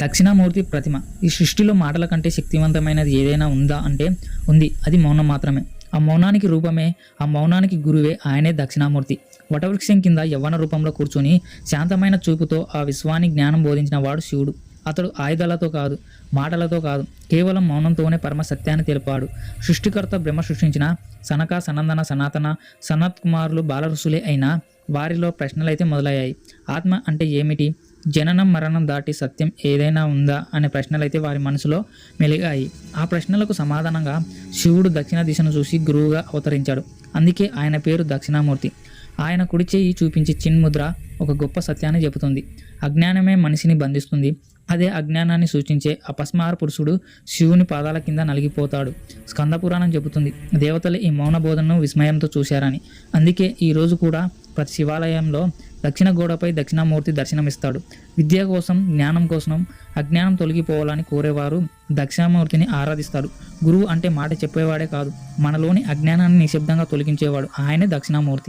దక్షిణామూర్తి ప్రతిమ. ఈ సృష్టిలో మాటల కంటే శక్తివంతమైనది ఏదైనా ఉందా అంటే ఉంది. అది మౌనం మాత్రమే. ఆ మౌనానికి రూపమే ఆ మౌనానికి గురువే ఆయనే దక్షిణామూర్తి. వటవృక్షం కింద యవ్వన రూపంలో కూర్చొని శాంతమైన చూపుతో ఆ విశ్వాన్ని జ్ఞానం బోధించిన వాడు శివుడు. అతడు ఆయుధాలతో కాదు మాటలతో కాదు కేవలం మౌనంతోనే పరమ సత్యాన్ని తెలిపాడు. సృష్టికర్త బ్రహ్మ సృష్టించిన సనక సనందన సనాతన సనత్ కుమారులు బాలరుసులే అయినా వారిలో ప్రశ్నలైతే మొదలయ్యాయి. ఆత్మ అంటే ఏమిటి? జననం మరణం దాటి సత్యం ఏదైనా ఉందా అనే ప్రశ్నలైతే వారి మనసులో మెలిగాయి. ఆ ప్రశ్నలకు సమాధానంగా శివుడు దక్షిణ దిశను చూసి గురువుగా అవతరించాడు. అందుకే ఆయన పేరు దక్షిణామూర్తి. ఆయన కుడి చేయి చూపించే చిన్ముద్ర ఒక గొప్ప సత్యాన్ని చెబుతుంది. అజ్ఞానమే మనిషిని బంధిస్తుంది. అదే అజ్ఞానాన్ని సూచించే అపస్మార పురుషుడు శివుని పాదాల కింద నలిగిపోతాడు. స్కందపురాణం చెబుతుంది దేవతలు ఈ మౌన బోధనను విస్మయంతో చూశారని. అందుకే ఈరోజు కూడా ప్రతి శివాలయంలో దక్షిణ గోడపై దక్షిణామూర్తి దర్శనమిస్తాడు. విద్య కోసం జ్ఞానం కోసం అజ్ఞానం తొలగిపోవాలని కోరేవారు దక్షిణామూర్తిని ఆరాధిస్తారు. గురువు అంటే మాట చెప్పేవాడే కాదు. మనలోని అజ్ఞానాన్ని నిశ్శబ్దంగా తొలగించేవాడు ఆయనే దక్షిణామూర్తి.